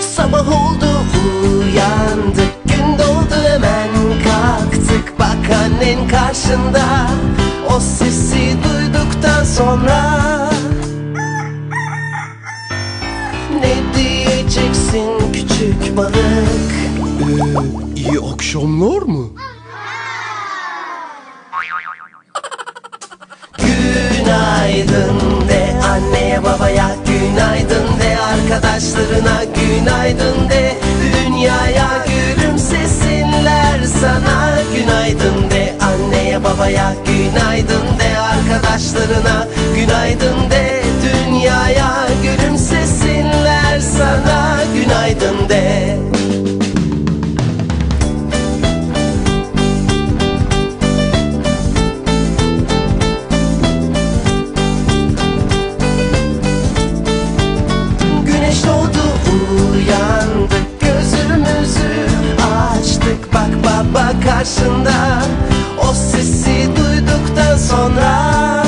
Sabah oldu uyandık. Gün doğdu hemen kalktık. Bak annen karşında. O sesi duyduktan sonra Ne diyeceksin küçük balık? Ee, iyi akşamlar mı? Arkadaşlarına Günaydın de dünyaya Gülümsesinler sana Günaydın de. Anneye babaya Günaydın de arkadaşlarına Günaydın de. Dünyaya Gülümsesinler Karşında O sesi duyduktan sonra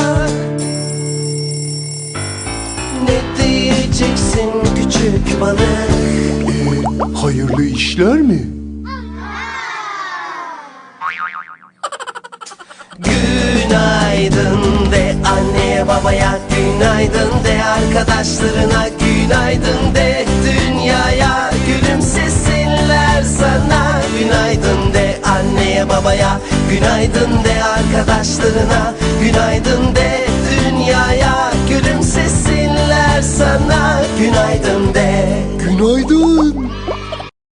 Ne diyeceksin küçük balık Ee, hayırlı işler mi? Günaydın de anneye babaya Günaydın de arkadaşlarına Günaydın de babaya Günaydın de arkadaşlarına Günaydın de